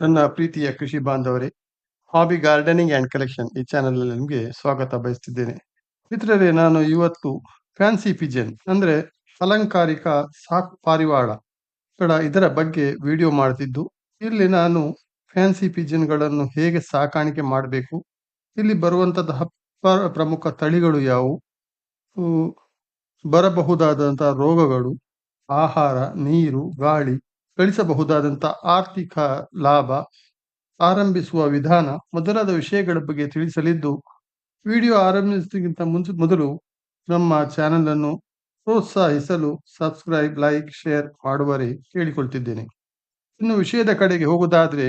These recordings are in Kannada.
ನನ್ನ ಪ್ರೀತಿಯ ಕೃಷಿ ಬಾಂಧವರೇ, ಹಾಬಿ ಗಾರ್ಡನಿಂಗ್ ಅಂಡ್ ಕಲೆಕ್ಷನ್ ಈ ಚಾನಲಲ್ಲಿ ನಿಮಗೆ ಸ್ವಾಗತ ಬಯಸ್ತಿದ್ದೇನೆ. ಮಿತ್ರರೇ, ನಾನು ಇವತ್ತು ಫ್ಯಾನ್ಸಿ ಪಿಜನ್, ಅಂದರೆ ಅಲಂಕಾರಿಕ ಸಾಕ್ ಪಾರಿವಾಳಗಳ ಇದರ ಬಗ್ಗೆ ವಿಡಿಯೋ ಮಾಡ್ತಿದ್ದು. ಇಲ್ಲಿ ನಾನು ಫ್ಯಾನ್ಸಿ ಪಿಜನ್ಗಳನ್ನು ಹೇಗೆ ಸಾಕಾಣಿಕೆ ಮಾಡಬೇಕು, ಇಲ್ಲಿ ಬರುವಂಥದ್ದು ಪ್ರ- ಪ್ರಮುಖ ತಳಿಗಳು ಯಾವುವು ಬರಬಹುದಾದಂಥ ರೋಗಗಳು, ಆಹಾರ, ನೀರು, ಗಾಳಿ ಗಳಿಸಬಹುದಾದಂತಹ ಆರ್ಥಿಕ ಲಾಭ ಆರಂಭಿಸುವ ವಿಧಾನ ಮೊದಲಾದ ವಿಷಯಗಳ ಬಗ್ಗೆ ತಿಳಿಸಲಿದ್ದು, ವಿಡಿಯೋ ಆರಂಭಿಸುವುದಕ್ಕಿಂತ ಮುಂಚೆ ಮೊದಲು ನಮ್ಮ ಚಾನೆಲ್ ಅನ್ನು ಪ್ರೋತ್ಸಾಹಿಸಲು ಸಬ್ಸ್ಕ್ರೈಬ್ ಲೈಕ್ ಶೇರ್ ಮಾಡುವರೆ ಕೇಳಿಕೊಳ್ತಿದ್ದೇನೆ. ಇನ್ನು ವಿಷಯದ ಕಡೆಗೆ ಹೋಗುವುದಾದ್ರೆ,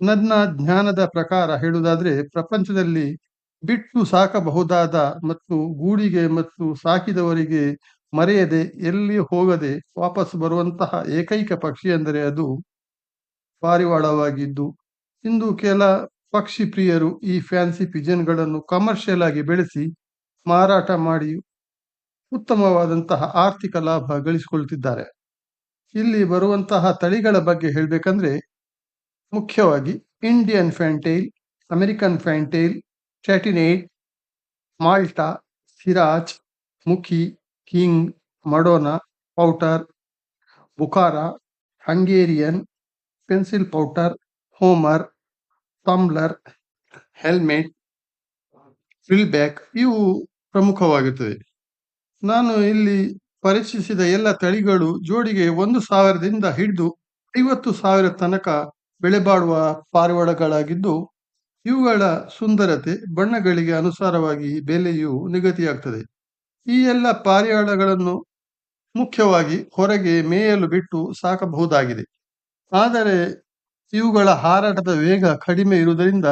ನನ್ನ ಜ್ಞಾನದ ಪ್ರಕಾರ ಹೇಳುವುದಾದ್ರೆ, ಪ್ರಪಂಚದಲ್ಲಿ ಬಿಟ್ಟು ಸಾಕಬಹುದಾದ ಮತ್ತು ಗೂಡಿಗೆ ಮತ್ತು ಸಾಕಿದವರಿಗೆ ಮರೆಯದೆ ಎಲ್ಲಿ ಹೋಗದೆ ವಾಪಸ್ ಬರುವಂತಹ ಏಕೈಕ ಪಕ್ಷಿ ಎಂದರೆ ಅದು ಪಾರಿವಾಳವಾಗಿದ್ದು, ಇಂದು ಕೆಲ ಪಕ್ಷಿ ಪ್ರಿಯರು ಈ ಫ್ಯಾನ್ಸಿ ಪಿಜನ್ಗಳನ್ನು ಕಮರ್ಷಿಯಲ್ ಆಗಿ ಬೆಳೆಸಿ ಮಾರಾಟ ಮಾಡಿ ಉತ್ತಮವಾದಂತಹ ಆರ್ಥಿಕ ಲಾಭ ಗಳಿಸಿಕೊಳ್ತಿದ್ದಾರೆ. ಇಲ್ಲಿ ಬರುವಂತಹ ತಳಿಗಳ ಬಗ್ಗೆ ಹೇಳಬೇಕಂದ್ರೆ, ಮುಖ್ಯವಾಗಿ Indian fantail American fantail ಚಾಟಿನೇಟ್ Malta Siraj Mukhi king Madonna, pouter, Bukhara, Hungarian, pencil pouter, homer tumbler helmet frillback ಇವು ಪ್ರಮುಖವಾಗುತ್ತದೆ ನಾನು ಇಲ್ಲಿ ಪರೀಕ್ಷಿಸಿದ ಎಲ್ಲ ತಳಿಗಳು ಜೋಡಿಗೆ ಒಂದು ಸಾವಿರದಿಂದ ಹಿಡಿದು ಐವತ್ತು ಸಾವಿರ ತನಕ ಬೆಲೆ ಬಾಳುವ ಪಾರಿವಾಳಗಳಾಗಿದ್ದು, ಇವುಗಳ ಸುಂದರತೆ ಬಣ್ಣಗಳಿಗೆ ಅನುಸಾರವಾಗಿ ಬೆಲೆಯು ನಿಗದಿಯಾಗ್ತದೆ. ಈ ಎಲ್ಲ ಪಾರಿವಾಳಗಳನ್ನು ಮುಖ್ಯವಾಗಿ ಹೊರಗೆ ಮೇಯಲು ಬಿಟ್ಟು ಸಾಕಬಹುದಾಗಿದೆ. ಆದರೆ ಇವುಗಳ ಹಾರಾಟದ ವೇಗ ಕಡಿಮೆ ಇರುವುದರಿಂದ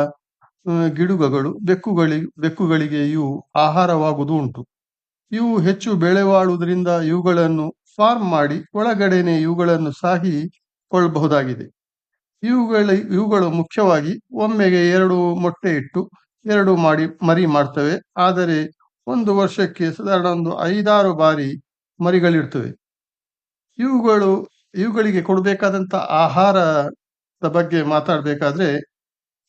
ಗಿಡುಗಗಳು, ಬೆಕ್ಕುಗಳಿ, ಬೆಕ್ಕುಗಳಿಗೆ ಇವು ಆಹಾರವಾಗುವುದು ಉಂಟು. ಇವು ಹೆಚ್ಚು ಬೆಳೆವಾಡುವುದರಿಂದ ಇವುಗಳನ್ನು ಫಾರ್ಮ್ ಮಾಡಿ ಒಳಗಡೆನೆ ಇವುಗಳನ್ನು ಸಾಕಿಕೊಳ್ಳಬಹುದಾಗಿದೆ ಇವುಗಳ, ಇವುಗಳು ಮುಖ್ಯವಾಗಿ ಒಮ್ಮೆಗೆ ಎರಡು ಮೊಟ್ಟೆ ಇಟ್ಟು ಎರಡು ಮಾಡಿ ಮರಿ ಮಾಡ್ತವೆ. ಆದರೆ ಒಂದು ವರ್ಷಕ್ಕೆ ಸಾಧಾರಣ ಒಂದು ಐದಾರು ಬಾರಿ ಮರಿಗಳಿರ್ತವೆ. ಇವುಗಳು, ಇವುಗಳಿಗೆ ಕೊಡಬೇಕಾದಂಥ ಆಹಾರದ ಬಗ್ಗೆ ಮಾತಾಡಬೇಕಾದ್ರೆ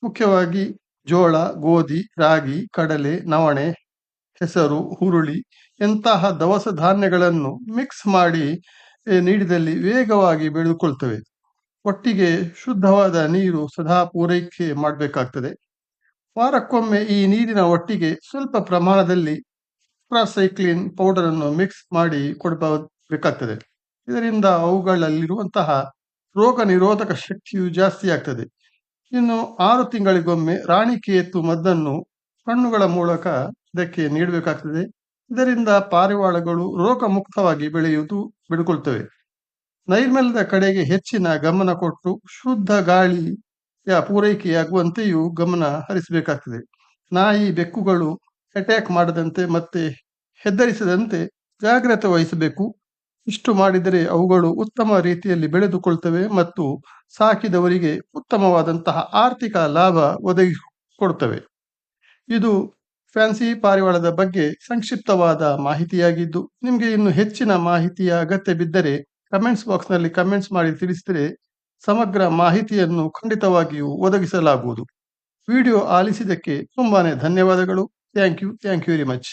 ಮುಖ್ಯವಾಗಿ ಜೋಳ, ಗೋಧಿ, ರಾಗಿ, ಕಡಲೆ, ನವಣೆ, ಹೆಸರು, ಹುರುಳಿ ಎಂತಹ ದವಸ ಧಾನ್ಯಗಳನ್ನು ಮಿಕ್ಸ್ ಮಾಡಿ ನೀಡಿದಲ್ಲಿ ವೇಗವಾಗಿ ಬೆಳೆದುಕೊಳ್ತವೆ. ಒಟ್ಟಿಗೆ ಶುದ್ಧವಾದ ನೀರು ಸದಾ ಪೂರೈಕೆ ಮಾಡಬೇಕಾಗ್ತದೆ. ವಾರಕ್ಕೊಮ್ಮೆ ಈ ನೀರಿನ ಒಟ್ಟಿಗೆ ಸ್ವಲ್ಪ ಪ್ರಮಾಣದಲ್ಲಿ ಪ್ರಾಸೈಕ್ಲಿನ್ ಪೌಡರ್ ಅನ್ನು ಮಿಕ್ಸ್ ಮಾಡಿ ಕೊಡಬೇಕಾಗ್ತದೆ. ಇದರಿಂದ ಅವುಗಳಲ್ಲಿರುವಂತಹ ರೋಗ ನಿರೋಧಕ ಶಕ್ತಿಯು ಜಾಸ್ತಿ ಆಗ್ತದೆ. ಇನ್ನು ಆರು ತಿಂಗಳಿಗೊಮ್ಮೆ ರಾಣಿಕೇತು ಮದ್ದನ್ನು ಕಣ್ಣುಗಳ ಮೂಲಕ ಇದಕ್ಕೆ ನೀಡಬೇಕಾಗ್ತದೆ. ಇದರಿಂದ ಪಾರಿವಾಳಗಳು ರೋಗ ಮುಕ್ತವಾಗಿ ಬೆಳೆಯುವುದು ಬಿಡುಕೊಳ್ತವೆ. ನೈರ್ಮಲ್ಯದ ಕಡೆಗೆ ಹೆಚ್ಚಿನ ಗಮನ ಕೊಟ್ಟು ಶುದ್ಧ ಗಾಳಿಯ ಪೂರೈಕೆಯಾಗುವಂತೆಯೂ ಗಮನ ಹರಿಸಬೇಕಾಗ್ತದೆ. ನಾಯಿ, ಬೆಕ್ಕುಗಳು ಅಟ್ಯಾಕ್ ಮಾಡದಂತೆ ಮತ್ತೆ ಹೆದರಿಸದಂತೆ ಜಾಗ್ರತೆ ವಹಿಸಬೇಕು. ಇಷ್ಟು ಮಾಡಿದರೆ ಅವುಗಳು ಉತ್ತಮ ರೀತಿಯಲ್ಲಿ ಬೆಳೆದುಕೊಳ್ತವೆ ಮತ್ತು ಸಾಕಿದವರಿಗೆ ಉತ್ತಮವಾದಂತಹ ಆರ್ಥಿಕ ಲಾಭ ಒದಗಿಸಿಕೊಡ್ತವೆ ಇದು ಫ್ಯಾನ್ಸಿ ಪಾರಿವಾಳದ ಬಗ್ಗೆ ಸಂಕ್ಷಿಪ್ತವಾದ ಮಾಹಿತಿಯಾಗಿದ್ದು, ನಿಮಗೆ ಇನ್ನು ಹೆಚ್ಚಿನ ಮಾಹಿತಿಯ ಅಗತ್ಯ ಬಿದ್ದರೆ ಕಮೆಂಟ್ಸ್ ಬಾಕ್ಸ್ನಲ್ಲಿ ಕಮೆಂಟ್ಸ್ ಮಾಡಿ ತಿಳಿಸಿದರೆ ಸಮಗ್ರ ಮಾಹಿತಿಯನ್ನು ಖಂಡಿತವಾಗಿಯೂ ಒದಗಿಸಲಾಗುವುದು. ವಿಡಿಯೋ ಆಲಿಸಿದ್ದಕ್ಕೆ ತುಂಬಾನೇ ಧನ್ಯವಾದಗಳು. Thank you thank you very much